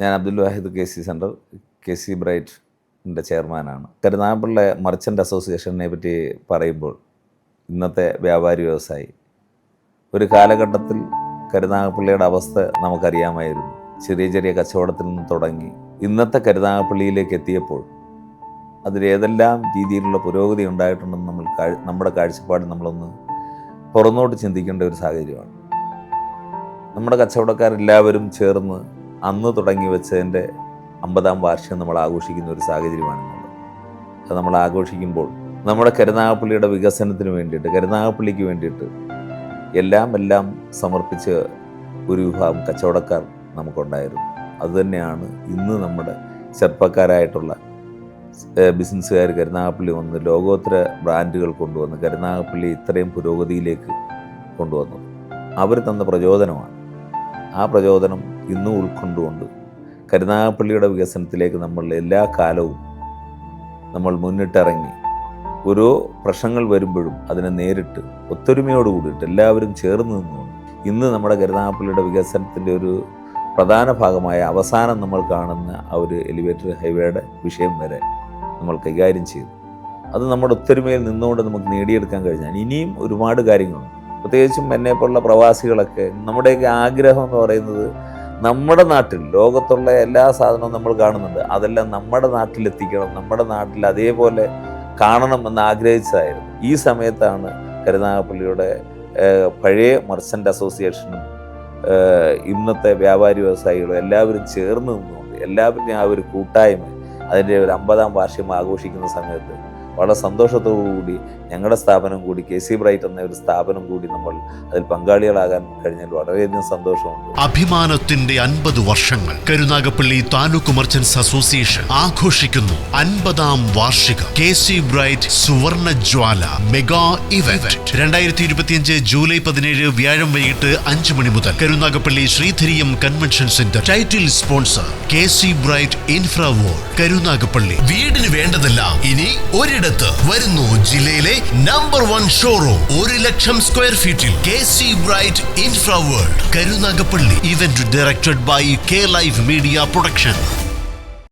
ഞാൻ Abdul Wahid K C centre K C ബ്രൈറ്റിന്റെ ചെയർമാനാണ്. Karunagappally merchant അസോസിയേഷനെ പറ്റി പറയുമ്പോൾ ഇന്നത്തെ വ്യാപാരി വ്യവസായി. ഒരു കാലഘട്ടത്തിൽ കരുനാഗപ്പള്ളിയുടെ അവസ്ഥ നമുക്കറിയാമായിരുന്നു. ചെറിയ ചെറിയ കച്ചവടത്തിൽ നിന്ന് തുടങ്ങി ഇന്നത്തെ കരുനാഗപ്പള്ളിയിലേക്ക് എത്തിയപ്പോൾ അതിലേതെല്ലാം രീതിയിലുള്ള പുരോഗതി ഉണ്ടായിട്ടുണ്ടെന്ന് നമ്മൾ നമ്മുടെ കാഴ്ചപ്പാട് നമ്മളൊന്ന് പുറന്നോട്ട് ചിന്തിക്കേണ്ട ഒരു സാഹചര്യമാണ്. നമ്മുടെ കച്ചവടക്കാരെല്ലാവരും ചേർന്ന് അന്ന് തുടങ്ങി വെച്ചതിന്റെ അമ്പതാം വാർഷികം നമ്മൾ ആഘോഷിക്കുന്ന ഒരു സാഹചര്യമാണെന്നുള്ളത് അത് നമ്മൾ ആഘോഷിക്കുമ്പോൾ നമ്മുടെ കരുനാഗപ്പള്ളിയുടെ വികസനത്തിന് വേണ്ടിയിട്ട് കരുനാഗപ്പള്ളിക്ക് വേണ്ടിയിട്ട് എല്ലാം എല്ലാം സമർപ്പിച്ച് ഒരു വിഭാഗം കച്ചവടക്കാർ നമുക്കുണ്ടായിരുന്നു. അതുതന്നെയാണ് ഇന്ന് നമ്മുടെ ചെറുപ്പക്കാരായിട്ടുള്ള ബിസിനസ്സുകാർ കരുനാഗപ്പള്ളി വന്ന് ലോകോത്തര ബ്രാൻഡുകൾ കൊണ്ടുവന്ന് കരുനാഗപ്പള്ളി ഇത്രയും പുരോഗതിയിലേക്ക് കൊണ്ടുവന്നു അവർ തന്ന പ്രചോദനമാണ്. ആ പ്രചോദനം ഇന്നും ഉൾക്കൊണ്ടുകൊണ്ട് കരുനാഗപ്പള്ളിയുടെ വികസനത്തിലേക്ക് നമ്മൾ എല്ലാ കാലവും നമ്മൾ മുന്നിട്ടിറങ്ങി. ഓരോ പ്രശ്നങ്ങൾ വരുമ്പോഴും അതിനെ നേരിട്ട് ഒത്തൊരുമയോട് കൂടിയിട്ട് എല്ലാവരും ചേർന്ന് നിന്നുകൊണ്ട് ഇന്ന് നമ്മുടെ കരുനാഗപ്പള്ളിയുടെ വികസനത്തിന്റെ ഒരു പ്രധാന ഭാഗമായ അവസാനം നമ്മൾ കാണുന്ന ആ ഒരു എലിവേറ്റർ ഹൈവേയുടെ വിഷയം വരെ നമ്മൾ കൈകാര്യം ചെയ്തു. അത് നമ്മുടെ ഒത്തൊരുമയിൽ നിന്നുകൊണ്ട് നമുക്ക് നേടിയെടുക്കാൻ കഴിഞ്ഞാൽ ഇനിയും ഒരുപാട് കാര്യങ്ങളുണ്ട്. പ്രത്യേകിച്ചും എന്നെപ്പോലുള്ള പ്രവാസികളൊക്കെ നമ്മുടെയൊക്കെ ആഗ്രഹം എന്ന് പറയുന്നത് നമ്മുടെ നാട്ടിൽ ലോകത്തുള്ള എല്ലാ സാധനവും നമ്മൾ കാണുന്നുണ്ട്. അതെല്ലാം നമ്മുടെ നാട്ടിലെത്തിക്കണം നമ്മുടെ നാട്ടിൽ അതേപോലെ കാണണം എന്ന് ആഗ്രഹിച്ചതായിരുന്നു. ഈ സമയത്താണ് കരുനാഗപ്പള്ളിയുടെ പഴയ മർച്ചന്റ് അസോസിയേഷനും ഇന്നത്തെ വ്യാപാരി വ്യവസായികളും എല്ലാവരും ചേർന്ന് നിന്നുകൊണ്ട് എല്ലാവരുടെയും ആ ഒരു കൂട്ടായ്മ അതിന്റെ ഒരു അമ്പതാം വാർഷികം ആഘോഷിക്കുന്ന സമയത്ത് വളരെ സന്തോഷത്തോടുകൂടി ഞങ്ങളുടെ സ്ഥാപനം കൂടി കെ സി ബ്രൈറ്റ് എന്ന ഒരു സ്ഥാപനം കൂടി നമ്മൾ അതിൽ പങ്കാളികളാകാൻ കഴിഞ്ഞാൽ വളരെയധികം സന്തോഷമുണ്ട്. അഭിമാനത്തിന്റെ അൻപത് വർഷങ്ങൾ കരുനാഗപ്പള്ളി താലൂക്ക് മർച്ചൻസ് അസോസിയേഷൻ ആഘോഷിക്കുന്നു അൻപതാം വാർഷികം. കെ സി ബ്രൈറ്റ് സുവർണ ജ്വാല മെഗാ ഇവന്റ്. രണ്ടായിരത്തി ഇരുപത്തിയഞ്ച് ജൂലൈ പതിനേഴ് വ്യാഴം വൈകിട്ട് അഞ്ചു മണി മുതൽ Karunagappally Sreedhareeyam convention centre. Title sponsor K C bright infraworld Karunagappally. വീടിന് വേണ്ടതെല്ലാം ഇനി ഒരിടത്ത് വരുന്നു ജില്ലയിലെ നമ്പർ വൺ ഷോറൂം ഒരു ലക്ഷം സ്ക്വയർ ഫീറ്റിൽ K C bright infraworld Karunagappally. Event directed by K life media production